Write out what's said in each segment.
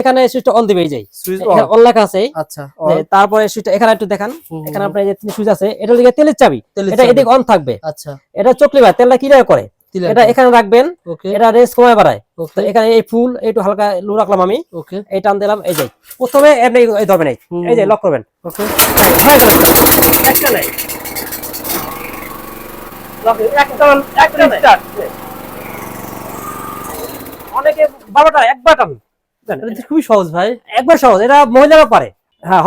এখানে সুইচটা অন দিবে এই যে সুইচ অন লেখা আছে। আচ্ছা তারপরে সুইচটা এখানে একটু দেখান। এখানে। আপনার এই যে সুইচ আছে এটা দিকে তেলের চাবি। এটা। এদিকে অন থাকবে। আচ্ছা। এটা চকলি ভাই তেলটা কীভাবে করে? এটা এখানে রাখবেন এটা রেস কমায় বাড়ায়। তো এখানে এই ফুল একটু হালকা লু রাখলাম আমি। ওকে। এই টান দিলাম এই যে। প্রথমে এমনি এই ধরবেন এই হুম, এই যে লক করবেন। ওকে। গেল একটা নাই। লক একটা একটা স্টার্ট অনেকে বারোটা একবার টান। এটা তো খুবই সহজ ভাই। একবার সহজ এটা মহিলারা পারে। হ্যাঁ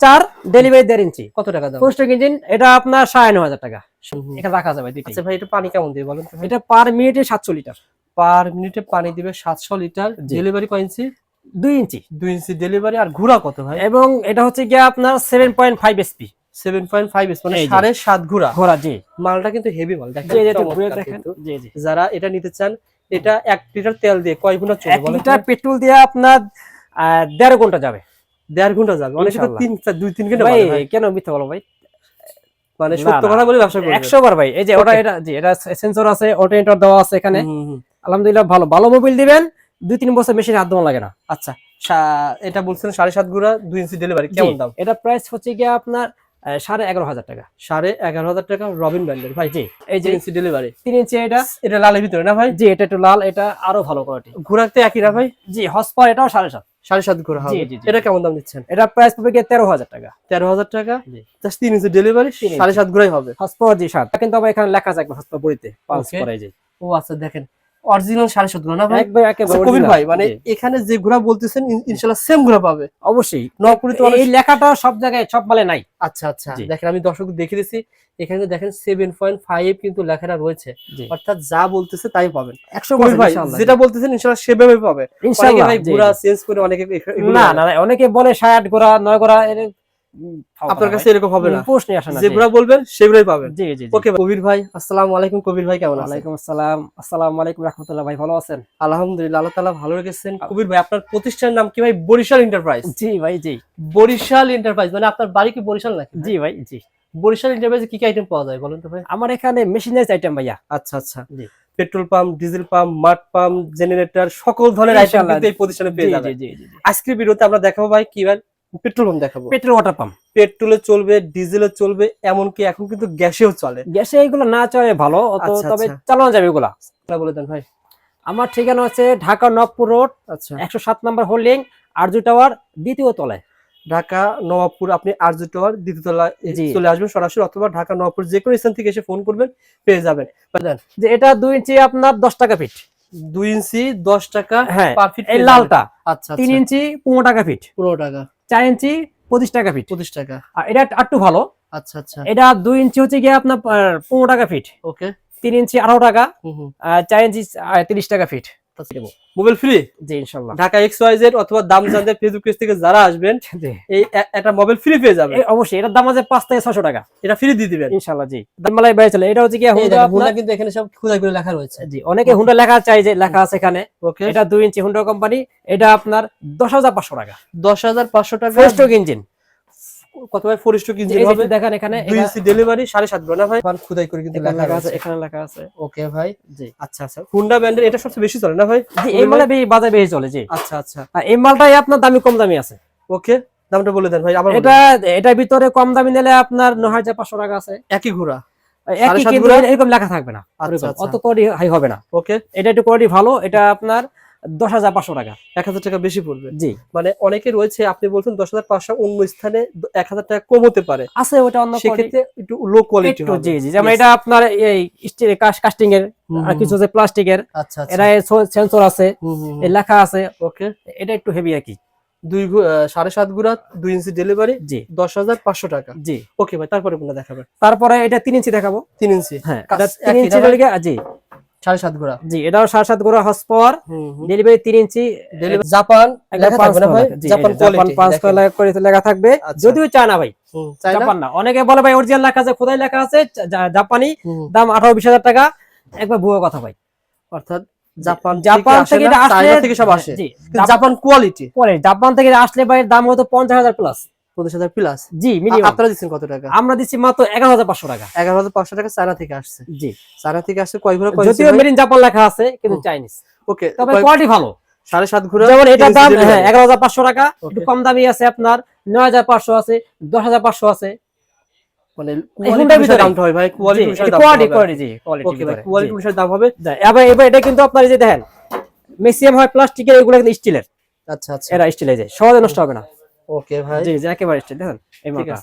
চার ডেলিভারি দেড় ইঞ্চি কত টাকা দাম? ইঞ্জিন এটা আপনার সাড়ে নয় হাজার টাকা। হুম। রাখা যাবে আচ্ছা ভাই এটা পানি কেমন দিয়ে বলেন এটা পার মিনিটে সাতশো লিটার পার মিনিটে পানি দিবে সাতশো লিটার ডেলিভারি কয় ইঞ্চি দুই ইঞ্চি দুই ইঞ্চি ডেলিভারি আর ঘোরা কত ভাই? এবং এটা হচ্ছে গিয়ে আপনার seven point five SP seven point five মানে সাড়ে সাত ঘোরা ঘোড়া জি। মালটা কিন্তু হেভি মাল দেখেন ঘুরে যারা এটা নিতে চান এটা এক লিটার তেল দিয়ে কয় ঘণ্টা এক চলবে তো? লিটার পেট্রোল দিয়ে আপনার দেড় ঘণ্টা যাবে। দেড় ঘণ্টা যাবে অনেকে তো তিন চার দুই তিন ঘণ্টা ভাই কেন মিথ্যা বলো ভাই? মানে সত্য কথা বলে ব্যবসা করবে। একশো বার ভাই এই যে ওটা এটা জি এটা সেন্সর আছে অটোমেটর দেওয়া আছে এখানে। হুম, হুম, হুম। আলহামদুলিল্লাহ ভালো। ভালো মোবাইল দিবেন দুই তিন বছর মেশিন হাত দেওয়া লাগে না। আচ্ছা। এটা বলছেন সাড়ে সাত ঘোরা দুই ইঞ্চি ডেলিভারি কেমন দাম? এটা প্রাইস হচ্ছে গিয়ে আপনার সাড়ে এগারো হাজার টাকা। সাড়ে এগারো হাজার টাকা রবিন ব্র্যান্ডের ভাই জি। এই যে ইঞ্চি ডেলিভারি তিন ইঞ্চি এটা এটা লালের ভিতরে না ভাই? জি এটা একটু লাল এটা আরও ভালো কোয়ালিটি ঘোরাতে একই না ভাই? জি হসপার এটাও সাড়ে সাত। সাড়ে সাত ঘোরা হবে। জি। এটা কেমন দাম দিচ্ছেন? এটা প্রাইস গিয়ে তেরো হাজার টাকা। তেরো হাজার টাকা। জাস্ট তিন ইঞ্চি ডেলিভারি সাড়ে সাত ঘোরাই হবে। হসপার জি সাত। কিন্তু আবার এখানে লেখা আছে একবার হসপার বইতে পাঁচ ও আচ্ছা দেখেন। অরিজিনাল সাড়ে সাত ঘোরা না ভাই? একবার আচ্ছা, একেবারে কবির ভাই মানে এখানে যে ঘোরা বলতেছেন ইনশাল্লাহ সেম ঘোরা পাবে। অবশ্যই। নপুরি তো এই লেখাটা সব জায়গায় সব মালে নাই। আচ্ছা আচ্ছা। দেখেন আমি দর্শক দেখে দিচ্ছি। এখানে দেখেন সেভেন পয়েন্ট ফাইভ কিন্তু লেখাটা রয়েছে। অর্থাৎ যা বলতেছে তাই পাবেন। একশো ভাই যেটা বলতেছেন ইনশাল্লাহ সেভাবে পাবে। ঘোরা জি। চেঞ্জ করে অনেকে না না অনেকে বলে ষাট গোড়া নয় ফাও আপনার কাছে এরকম হবে না। আসে না যে জি। ঘোরা বলবেন সেগুলোই পাবেন। জি জি। ওকে কবির ভাই আসসালামু আলাইকুম। কবির ভাই কেমন আছেন? ওয়ালাইকুম আসসালাম। আসসালামু আলাইকুম রাহমাতুল্লাহ ভাই ভালো আছেন? আলহামদুলিল্লাহ আল্লাহ তাআলা ভালো রেখেছেন। কবির ভাই আপনার প্রতিষ্ঠানের নাম কি ভাই? বরিশাল এন্টারপ্রাইজ জি ভাই জি। বরিশাল এন্টারপ্রাইজ মানে আপনার বাড়ি কি বরিশাল নাকি? জি ভাই জি। বরিশাল এন্টারপ্রাইজে কি কি আইটেম পাওয়া যায় বলেন তো ভাই? আমার এখানে মেশিনাইজ আইটেম ভাইয়া। আচ্ছা আচ্ছা। জি। Petrol pump diesel pump mud pump generator সকল ধরনের আইটেম। কিন্তু এই প্রতিষ্ঠানে পেয়ে যাবেন। আজকের ভিডিওতে আমরা দেখাবো ভাই কি ভাই? পেট্রোল পাম্প দেখাবো। Petrol water pump. পেট্রোলে চলবে ডিজেলে চলবে এমনকি এখন কিন্তু গ্যাসেও চলে। গ্যাসে এগুলো না চলে ভালো আচ্ছা, তবে আচ্ছা। চালানো যাবে এগুলা। বলে দেন ভাই। আমার ঠিকানা হচ্ছে ঢাকা নবপুর রোড আচ্ছা। একশো সাত নম্বর হোল্ডিং আরজু টাওয়ার দ্বিতীয় তলায়। ঢাকা নবাবপুর আপনি আরজু টাওয়ার দ্বিতীয় তলায় চলে আসবেন সরাসরি অথবা ঢাকা নবাবপুর যে কোনো স্থান থেকে এসে ফোন করবেন পেয়ে যাবেন। যে এটা দুই ইঞ্চি আপনার দশ টাকা ফিট। দুই ইঞ্চি দশ টাকা হ্যাঁ লালটা। আচ্ছা তিন আচ্ছা। ইঞ্চি পনেরো টাকা ফিট। পনেরো টাকা। চার ইঞ্চি পঁচিশ টাকা ফিট পঁচিশ টাকা। আর এটা একটু ভালো। আচ্ছা আচ্ছা। এটা দুই ইঞ্চি হচ্ছে গিয়ে আপনার পনেরো টাকা ফিট ওকে তিন ইঞ্চি আঠারো টাকা। চার ইঞ্চি তিরিশ টাকা ফিট মোবাইল ফ্রি জি ইনশাল্লাহ। ঢাকা এক্স ওয়াই জেড অথবা দাম জানতে ফেসবুক পেজ থেকে যারা আসবেন এই একটা মোবাইল ফ্রি পেয়ে যাবেন। অবশ্যই এটার দাম আছে থেকে টাকা। এটা ফ্রি দিয়ে দিবেন। ইনশাল্লাহ জি। দামমালাই বাইরে চলে এটা হচ্ছে হুন্ডা কিন্তু এখানে সব করে লেখা রয়েছে। জি অনেকে হুন্ডা লেখা চাই যে লেখা আছে এখানে। ওকে এটা দুই ইঞ্চি হুন্ডা কোম্পানি এটা আপনার দশ হাজার পাঁচশো টাকা। দশ হাজার পাঁচশো টাকা। ফোর ইঞ্জিন কত ভাই ফোর ইঞ্জিন হবে দেখেন এখানে ডেলিভারি সাড়ে সাত না ভাই? খুদাই করে কিন্তু লেখা আছে এখানে লেখা আছে। ওকে ভাই। জি। আচ্ছা আচ্ছা। হুন্ডা ব্র্যান্ডের এটা সবচেয়ে বেশি চলে না ভাই? জি এই মালে বেশি বাজারে বেশি চলে জি। আচ্ছা আচ্ছা। আর এই মালটাই আপনার দামি কম দামি আছে। ওকে দামটা বলে দেন ভাই আবার এটা এটার ভিতরে কম দামি নিলে আপনার নয় হাজার পাঁচশো টাকা আছে। একই ঘোড়া? একই কিন্তু এরকম লেখা থাকবে না। আচ্ছা, আচ্ছা। অত কোয়ালিটি হাই হবে না। ওকে। এটা একটু কোয়ালিটি ভালো এটা আপনার দশ হাজার পাঁচশো টাকা। এক হাজার টাকা বেশি পড়বে? জি। মানে অনেকে রয়েছে আপনি বলছেন দশ হাজার পাঁচশো অন্য স্থানে এক হাজার টাকা কম হতে পারে। আছে ওটা অন্য সেক্ষেত্রে একটু লো কোয়ালিটি জি জি যেমন এটা আপনার এই স্টিল কাস্টিং এর আর কিছু আছে প্লাস্টিকের। আচ্ছা আচ্ছা। এটা সেন্সর আছে লেখা আছে। ওকে। এটা একটু হেভি আর কি। দুই সাড়ে সাত গুড়া দুই ইঞ্চি ডেলিভারি জি। দশ হাজার পাঁচশো টাকা। জি। ওকে ভাই তারপরে কোনটা দেখাবেন? তারপরে এটা তিন ইঞ্চি দেখাবো। তিন ইঞ্চি হ্যাঁ তিন ইঞ্চি জি। সাড়ে সাত গুড়া। জি এটাও সাড়ে সাত গোড়া পাওয়ার ডেলিভারি তিন ইঞ্চি জাপান জাপান লেখা থাকবে। যদিও চায়না ভাই জাপান না অনেকে বলে ভাই অরিজিনাল লেখা আছে খোদাই লেখা আছে জাপানি। দাম আঠারো বিশ হাজার টাকা। একবার ভুয়ো কথা ভাই। অর্থাৎ জাপান জাপান থেকে আসলে থেকে সব আসে। জাপান কোয়ালিটি জাপান থেকে আসলে ভাই দাম হতো পঞ্চাশ হাজার প্লাস পঁচিশ হাজার প্লাস জি মিনিমাম আপনারা দিচ্ছেন কত টাকা? আমরা দিচ্ছি মাত্র এগারো হাজার পাঁচশো টাকা। এগারো হাজার পাঁচশো টাকা চায়না থেকে আসছে। জি। চায়না থেকে আসছে কয় যদিও মেড ইন জাপান লেখা আছে কিন্তু চাইনিজ ওকে তবে কোয়ালিটি ভালো। সাড়ে সাত ঘুরে যেমন এটার দাম হ্যাঁ এগারো হাজার পাঁচশো টাকা একটু কম দামি আছে আপনার নয় হাজার পাঁচশো আছে দশ হাজার পাঁচশো আছে। মানে হয় কোয়ালিটি দাম হবে? হবে এবার এবার এটা কিন্তু আপনার যে দেখেন ম্যাক্সিমাম হয় প্লাস্টিকের এগুলো কিন্তু স্টিলের আচ্ছা আচ্ছা। এরা স্টিলের যে সহজে নষ্ট হবে না। ওকে ভাই। জি জি একেবারে স্টিল দেখেন এই মালটা।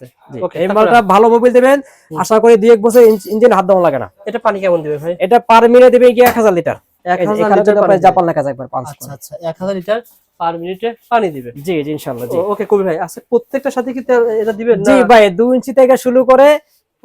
ওকে এই মালটা ভালো মোবাইল দিবেন। আশা করি দুই এক বছর ইঞ্জিন হাত দেওয়া লাগে না। এটা পানি কেমন দিবে ভাই? এটা পার মিনিটে দিবে কি এক হাজার লিটার? এক এই যে হাজার এখানে লিটার কিন্তু পানি জাপান লেখা যায় একবার আচ্ছা আচ্ছা এক হাজার লিটার পার মিনিটে পানি দিবে। জি জি ইনশাল্লাহ জি। ওকে কবি ভাই আচ্ছা প্রত্যেকটার সাথে কি এটা দিবেন জি ভাই দুই ইঞ্চি থেকে শুরু করে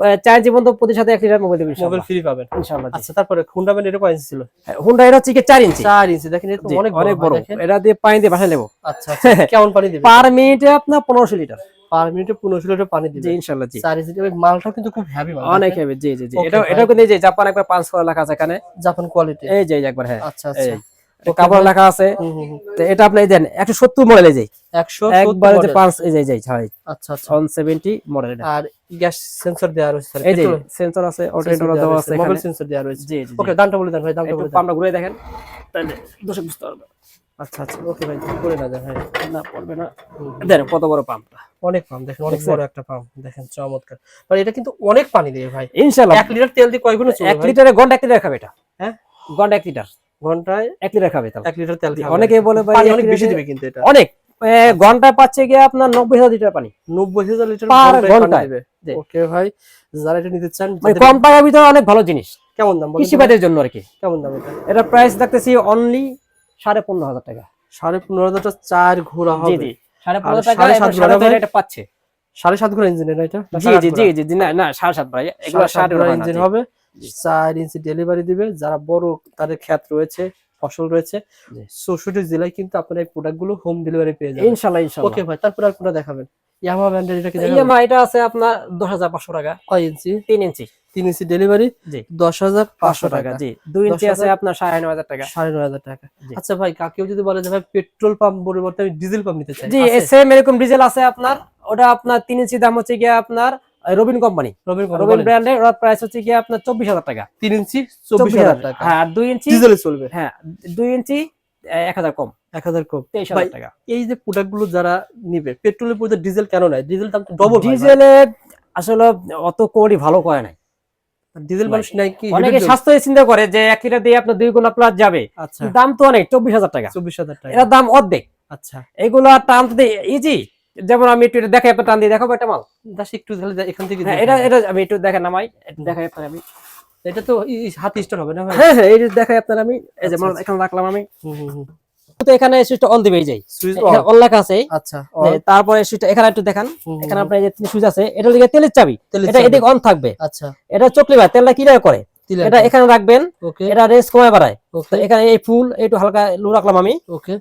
আহ, চার জীবন তো প্রতি সাথে এক লিটার মোবাইল দেবে মোবাইল ফ্রি পাবেন। ইনশাল্লাহ জি। আচ্ছা তারপরে হুন্ডা ব্যান্ড এটা কয় ইঞ্চি ছিল? হুন্ডা এটা হচ্ছে কি চার ইঞ্চি চার ইঞ্চি দেখেন এটা অনেক অনেক বড়। এটা দিয়ে পানি দিয়ে বাসায় নেব। আচ্ছা আচ্ছা কেমন পানি দিবে পার মিনিটে আপনার পনেরোশো লিটার। পার মিনিটে পনেরোশো লিটার পানি দিবে জি ইনশাল্লাহ জি। চার ইঞ্চি ভাই মালটাও কিন্তু খুব হেভি মাল অনেক। হেভি জি জি জি। এটা এটাও কিন্তু এই যে জাপান একবার পাঁচ করে লেখা আছে এখানে। জাপান কোয়ালিটি এই যে একবার হ্যাঁ। আচ্ছা আচ্ছা। কাপড় লেখা আছে। তো এটা আপনি দেন একশো সত্তর মডেল এই যে। একশো একবার যে পাঁচ এই যে এই যে হয় আচ্ছা আচ্ছা। ওয়ান সেভেন্টি মডেল এটা। আর গ্যাস সেন্সর দেওয়া রয়েছে এই যে সেন্সর আছে অটোরেটর দেওয়া আছে মোবাইল সেন্সর দেওয়া রয়েছে। জি জি ওকে দামটা বলে দেন ভাই দামটা বলে দেন। পামটা ঘুরে দেখেন। তাহলে দর্শক বুঝতে পারবে। আচ্ছা আচ্ছা। ওকে ভাই করে না দেন ভাই। না পড়বে না। দেখেন কত বড় পাম্পটা? অনেক পাম্প দেখেন অনেক বড় একটা পাম্প দেখেন চমৎকার। মানে এটা কিন্তু অনেক পানি দেয় ভাই। ইনশাল্লাহ এক লিটার তেল দিয়ে কয় গুণ চলবে এক ভাই? লিটারে ঘণ্টা এক লিটার খাবে এটা। হ্যাঁ? ঘণ্টা এক লিটার। ঘন্টায় এক লিটার খাবে এক লিটার তেল অনেকে বলে ভাই অনেক বেশি দিবে কিন্তু এটা। অনেক। ঘন্টায় পাচ্ছে গিয়ে আপনার নব্বই হাজার লিটার পানি। নব্বই হাজার লিটার পার ঘন্টায় দিবে। ওকে ভাই যারা এটা নিতে চান মানে কম টাকার ভিতরে অনেক ভালো জিনিস। কেমন দাম কৃষিবাদের জন্য আর কি। কেমন দাম এটা? এটা প্রাইস দেখতেছি অনলি সাড়ে পনেরো হাজার টাকা। সাড়ে পনেরো হাজারটা চার ঘোরা হবে। সাড়ে পনেরো টাকা? এটা পাচ্ছে। সাড়ে সাত ঘোরা ইঞ্জিন এটা? জি জি জি? জি না না সাড়ে সাত ভাই এগুলো সাড়ে ঘোড়া ইঞ্জিন হবে। চার ইঞ্চি ডেলিভারি দিবে যারা বড় তাদের ক্ষেত রয়েছে ফসল রয়েছে। চৌষট্টি জেলায় কিন্তু আপনারা এই প্রোডাক্টগুলো হোম ডেলিভারি পেয়ে যাবেন। ইনশাল্লাহ ইনশাল্লাহ। ওকে ভাই তারপর আর কোনটা দেখাবেন? ইয়ামা ব্র্যান্ডের এটা কি ইএমআই এটা আছে আপনার দশ হাজার পাঁচশো টাকা। কয় ইঞ্চি? তিন ইঞ্চি। তিন ইঞ্চি ডেলিভারি জি। দশ হাজার পাঁচশো পাঁচশো টাকা টাকা। জি। দুই ইঞ্চি আছে আপনার সাড়ে নয় হাজার টাকা। সাড়ে নয় হাজার টাকা। আচ্ছা ভাই কাকেও যদি বলে যে ভাই পেট্রোল পাম্প পরিবর্তে আমি ডিজেল পাম্প নিতে চাই জি? সেম এরকম ডিজেল আছে আপনার ওটা আপনার তিন ইঞ্চি দাম হচ্ছে গিয়ে আপনার রবিন কোম্পানি রবিন। ব্র্যান্ডের ওর প্রাইস হচ্ছে গিয়ে আপনার চব্বিশ হাজার টাকা। তিন ইঞ্চি চব্বিশ হাজার টাকা। হ্যাঁ দুই ইঞ্চি ডিজেলে চলবে। হ্যাঁ দুই ইঞ্চি এক হাজার কম। এক হাজার কম। তেইশ হাজার টাকা। এই যে প্রোডাক্টগুলো যারা নিবে পেট্রোলের পরিবর্তে ডিজেল কেন নেয় ডিজেল দাম তো ডবল আসলে অত কোয়ালিটি ভালো করে নাই। ডিজেল মানুষ কি? অনেকে স্বাস্থ্য চিন্তা করে যে এক লিটার দিয়ে আপনার দুই গুণা প্লাস যাবে। আচ্ছা। দাম তো অনেক চব্বিশ হাজার টাকা। চব্বিশ হাজার টাকা। এটার দাম অর্ধেক। আচ্ছা। এগুলো টানতে ইজি যেমন আমি একটু এটা দেখাই টান দিয়ে দেখাবো একটা মাল। দাস একটু তাহলে এখান থেকে হ্যাঁ দেখে এটা এটা আমি একটু দেখেন নামাই। দেখাই আপনার আমি। এটা তো হাত স্টার হবে না হ্যাঁ হ্যাঁ যে দেখাই আপনার আমি। এই যে আচ্ছা। এখানে রাখলাম আমি। তো এখানে সুইচটা অন দিবে এই যে সুইচ লেখা আছে আচ্ছা তারপরে সুইচটা এখানে একটু দেখান। এখানে। আপনার যে সুইচ আছে এটা দিকে তেলের চাবি। এটা। এদিকে অন থাকবে। আচ্ছা। এটা চকলি ভাই তেলটা কি করে? এটা এখানে রাখবেন এটা রেস কমে বাড়ায়। তো এখানে এই ফুল একটু হালকা লু রাখলাম আমি।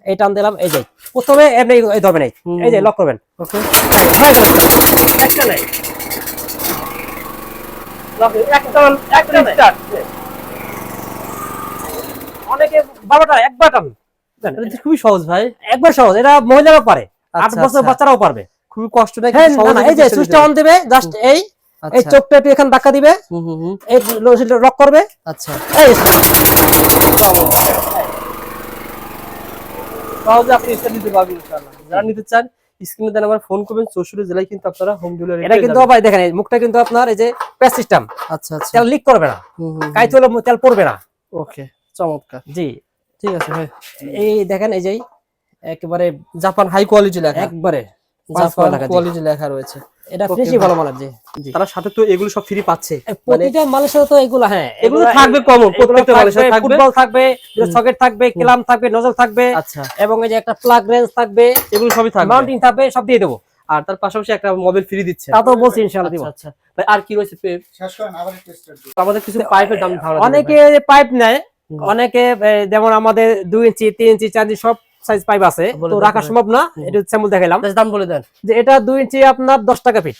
এই টান দিলাম এই যে। প্রথমে এমনি এই ধরবেন এই। হুম, এই যে লক করবেন। একটা নাই অনেকে বারোটা একবার টান খুবই সহজ ভাই। একবার সহজ এটা মহিলারাও পারে। আট আচ্ছা, বছর আচ্ছা। বাচ্চারাও পারবে। খুবই কষ্ট নাই হ্যাঁ এই যে সুইচটা অন দেবে জাস্ট এই। এই আচ্ছা চোখটা একটু এখানে ধাক্কা দিবে। হুম, হুম, হুম। এই লক করবে। আচ্ছা। এই সহজে আপনি এটা নিতে পারবেন ইনশাআল্লাহ। যারা নিতে চান স্ক্রিনে দেন আমার ফোন করবেন চৌষট্টি জেলায় কিন্তু আপনারা হোম ডেলিভারি এটা কিন্তু ভাই দেখেন মুখটা কিন্তু আপনার এই যে সিস্টেম আচ্ছা আচ্ছা। তেল লিক করবে না। কাই তেল পড়বে না। ওকে চমৎকার। জি। ঠিক আছে ভাই। এই দেখেন এই যে একেবারে জাপান হাই কোয়ালিটি লেখা। একবারে জাপান। কোয়ালিটি লেখা রয়েছে। এটা ফ্রেশই ভালো। জি জি। তারা সাথে তো এগুলো সব ফ্রি পাচ্ছে। প্রতিটা মালের সাথে তো এগুলো হ্যাঁ এগুলো থাকবে common, প্রত্যেকটা মালের সাথে থাকবে। ফুটবল থাকবে সকেট থাকবে ক্লাম থাকবে নজল থাকবে আচ্ছা। এবং এই যে একটা প্লাগ রেঞ্জ থাকবে এগুলো সবই থাকবে। মাউন্টিং থাকবে সব দিয়ে দেবো। আর তার পাশাপাশি একটা মোবাইল ফ্রি দিচ্ছে। তা তো বলছি ইনশাআল্লাহ দিব। আচ্ছা আচ্ছা। ভাই আর কি রয়েছে শেষ করেন আবার দিন আমাদের কিছু পাইপের দাম ধারণা অনেকে পাইপ নেয় অনেকে যেমন আমাদের দুই ইঞ্চি তিন ইঞ্চি চার ইঞ্চি সব সাইজ পাইপ আছে তো রাখা সম্ভব না। এটা স্যাম্পল দেখাইলাম। দাম বলে দেন। যে এটা দুই ইঞ্চি আপনার দশ টাকা ফিট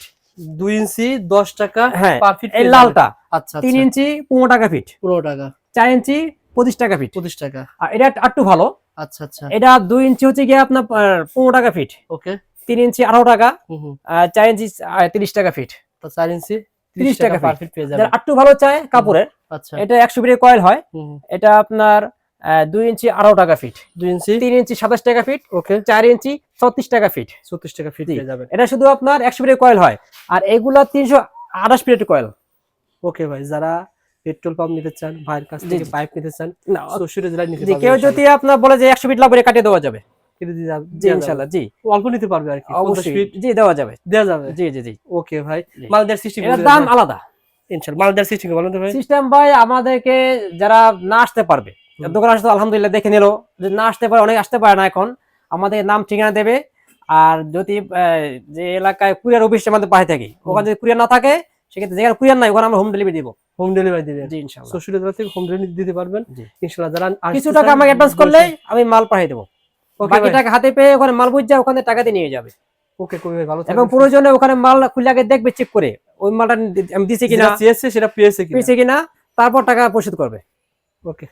দুই ইঞ্চি দশ টাকা হ্যাঁ পার ফিট এই লালটা আচ্ছা তিন আচ্ছা। ইঞ্চি পনেরো টাকা ফিট পনেরো টাকা। চার ইঞ্চি পঁচিশ টাকা ফিট পঁচিশ টাকা। আর এটা একটু ভালো। আচ্ছা আচ্ছা। এটা দুই ইঞ্চি হচ্ছে গিয়ে আপনার আহ, পনেরো টাকা ফিট ওকে। তিন ইঞ্চি আঠারো টাকা। হুম হুম। আর চার ইঞ্চি আহ, তিরিশ টাকা ফিট তো চার ইঞ্চি 30 তিরিশ টাকা পার ফিট পেয়ে যাবেন। একটু ভালো চায় কাপড়ের আচ্ছা। এটা একশো ফিটের কয়েল হয়। এটা আপনার দুই ইঞ্চি আঠারো টাকা ফিট। দুই ইঞ্চি? তিন ইঞ্চি সাতাশ টাকা ফিট ওকে। চার ইঞ্চি ছত্রিশ টাকা ফিট। ছত্রিশ টাকা ফিট যাবেন এটা শুধু আপনার একশো ফিটের কয়েল হয়। আর এগুলা তিনশো আঠাশ ফিটের কয়েল ওকে ভাই যারা পেট্রোল পাম্প নিতে চান ভাইয়ের কাছ থেকে পাইপ নিতে চান কেউ যদি আপনার বলে যে একশো ফিট লাগবে কাটিয়ে দেওয়া যাবে। যাবে- জি। যাবে। অল্প নিতে পারবে আর কি পঞ্চাশ অবশ্যই। ফিট। জি দেওয়া যাবে। দেওয়া যাবে? জি জি জি। ওকে ভাই জি। মালদার সিস্টেম দাম আলাদা। ইনশাল্লাহ মালদার সিস্টেম বলেন তো ভাই। সিস্টেম ভাই আমাদেরকে যারা না আসতে পারবে। দোকান আসতে আলহামদুলিল্লাহ দেখে নিল। যদি না আসতে পারে অনেক আসতে পারে না এখন। আমাদের নাম ঠিকানা দেবে। আর যদি যে এলাকায় কুরিয়ার অফিস আমাদের পাশে থাকে ওখানে যদি কুরিয়ার না থাকে সেক্ষেত্রে যেখানে কুরিয়ার নাই ওখানে আমরা হোম ডেলিভারি দিব। হোম ডেলিভারি দিবেন জি শ্বশুরে জেলা থেকে হোম ডেলিভারি দিতে পারবেন। জি। ইনশাল্লাহ যারা কিছু টাকা আমাকে অ্যাডভান্স করলে আমি মাল পাঠিয়ে দেবো। বাকি টাকা হাতে পেয়ে ওখানে মাল বুঝ যায় ওখানে টাকা দিয়ে নিয়ে যাবে। ওকে কবি ভাই ভালো এবং প্রয়োজনে ওখানে মাল খুলে আগে দেখবে চেক করে। ওই মালটা আমি দিছি কিনা চেয়েছে সেটা পেয়েছে কিনা। পেয়েছে কিনা তারপর টাকা পরিশোধ করবে। ওকে